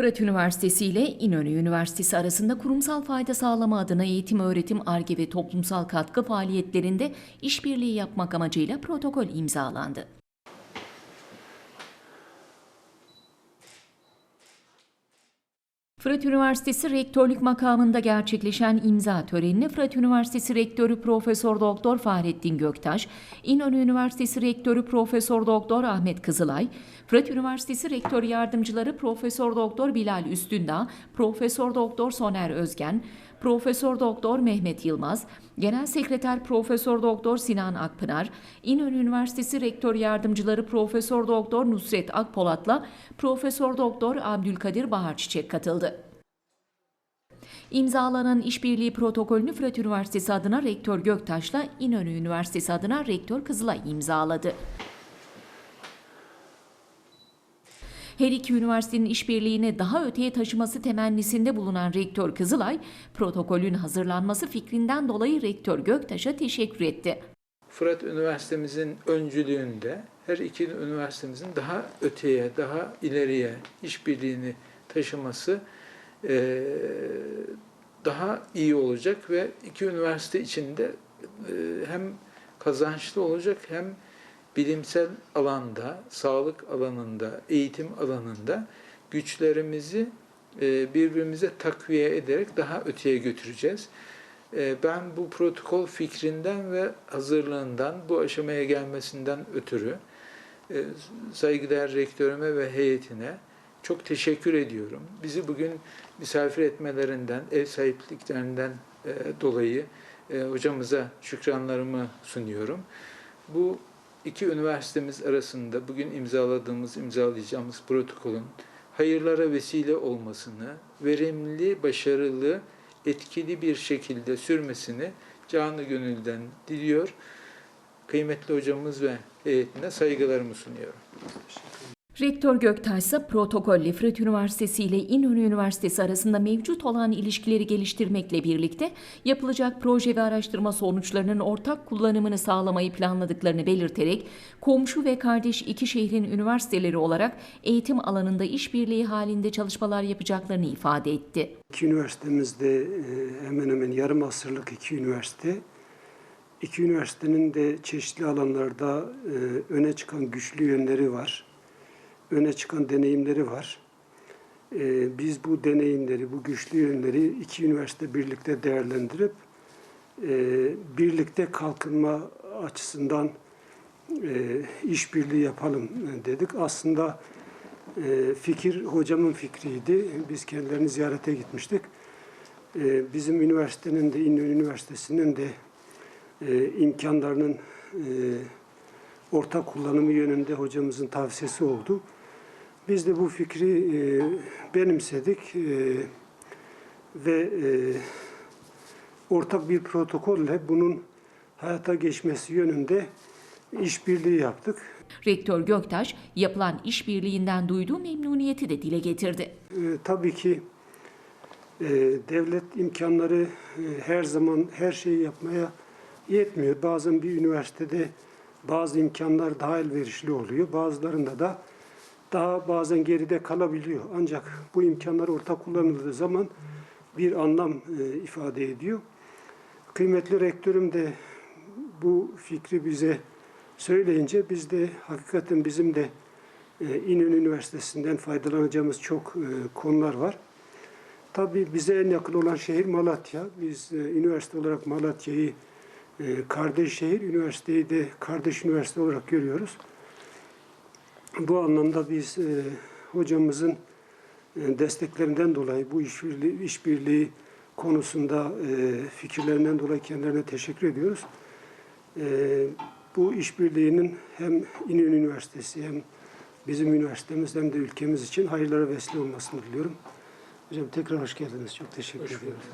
Fırat Üniversitesi ile İnönü Üniversitesi arasında kurumsal fayda sağlama adına eğitim, öğretim, arge ve toplumsal katkı faaliyetlerinde işbirliği yapmak amacıyla protokol imzalandı. Fırat Üniversitesi Rektörlük makamında gerçekleşen imza törenine Fırat Üniversitesi Rektörü Profesör Doktor Fahrettin Göktaş, İnönü Üniversitesi Rektörü Profesör Doktor Ahmet Kızılay, Fırat Üniversitesi Rektör Yardımcıları Profesör Doktor Bilal Üstündağ, Profesör Doktor Soner Özgen, Profesör Doktor Mehmet Yılmaz, Genel Sekreter Profesör Doktor Sinan Akpınar, İnönü Üniversitesi Rektör Yardımcıları Profesör Doktor Nusret Akpolat'la Profesör Doktor Abdülkadir Bahar Çiçek katıldı. İmzalanan işbirliği protokolünü Fırat Üniversitesi adına Rektör Göktaş'la İnönü Üniversitesi adına Rektör Kızılay imzaladı. Her iki üniversitenin işbirliğini daha öteye taşıması temennisinde bulunan Rektör Kızılay, protokolün hazırlanması fikrinden dolayı Rektör Göktaş'a teşekkür etti. Fırat Üniversitemizin öncülüğünde her iki üniversitemizin daha öteye, daha ileriye işbirliğini taşıması eee, daha iyi olacak ve iki üniversite içinde eee, hem kazançlı olacak hem bilimsel alanda, sağlık alanında, eğitim alanında güçlerimizi eee, birbirimize takviye ederek daha öteye götüreceğiz. Ee, Ben bu protokol fikrinden ve hazırlığından, bu aşamaya gelmesinden ötürü e, saygıdeğer rektörüme ve heyetine çok teşekkür ediyorum. Bizi bugün misafir etmelerinden, ev sahipliklerinden e, dolayı e, hocamıza şükranlarımı sunuyorum. Bu iki üniversitemiz arasında bugün imzaladığımız, imzalayacağımız protokolün hayırlara vesile olmasını, verimli, başarılı, etkili bir şekilde sürmesini canı gönülden diliyor. Kıymetli hocamız ve heyetine saygılarımı sunuyorum. Rektör Göktaş ise protokolle Fırat Üniversitesi ile İnönü Üniversitesi arasında mevcut olan ilişkileri geliştirmekle birlikte yapılacak proje ve araştırma sonuçlarının ortak kullanımını sağlamayı planladıklarını belirterek komşu ve kardeş iki şehrin üniversiteleri olarak eğitim alanında işbirliği halinde çalışmalar yapacaklarını ifade etti. İki üniversitemizde e, hemen hemen yarım asırlık iki üniversite. İki üniversitenin de çeşitli alanlarda e, öne çıkan güçlü yönleri var. Öne çıkan deneyimleri var. E, Biz bu deneyimleri, bu güçlü yönleri iki üniversite birlikte değerlendirip e, birlikte kalkınma açısından e, işbirliği yapalım dedik. Aslında e, fikir hocamın fikriydi. Biz kendilerini ziyarete gitmiştik. Bizim üniversitenin de İnönü Üniversitesi'nin de imkanlarının e, ortak kullanımı yönünde hocamızın tavsiyesi oldu. Biz de bu fikri e, benimsedik e, ve e, ortak bir protokolle bunun hayata geçmesi yönünde işbirliği yaptık. Rektör Göktaş yapılan işbirliğinden duyduğu memnuniyeti de dile getirdi. E, tabii ki e, devlet imkanları e, her zaman her şeyi yapmaya yetmiyor. Bazen bir üniversitede bazı imkanlar daha elverişli oluyor. Bazılarında da daha bazen geride kalabiliyor. Ancak bu imkanlar ortak kullanıldığı zaman bir anlam e, ifade ediyor. Kıymetli rektörüm de bu fikri bize söyleyince biz de hakikaten bizim de e, İnönü Üniversitesi'nden faydalanacağımız çok e, konular var. Tabii bize en yakın olan şehir Malatya. Biz üniversite olarak Malatya'yı kardeş şehir, üniversiteyi de kardeş üniversite olarak görüyoruz. Bu anlamda biz e, hocamızın e, desteklerinden dolayı bu işbirliği, işbirliği konusunda e, fikirlerinden dolayı kendilerine teşekkür ediyoruz. E, bu işbirliğinin hem İnönü Üniversitesi hem bizim üniversitemiz hem de ülkemiz için hayırlara vesile olmasını diliyorum. Hocam tekrar hoş geldiniz. Çok teşekkür ediyoruz.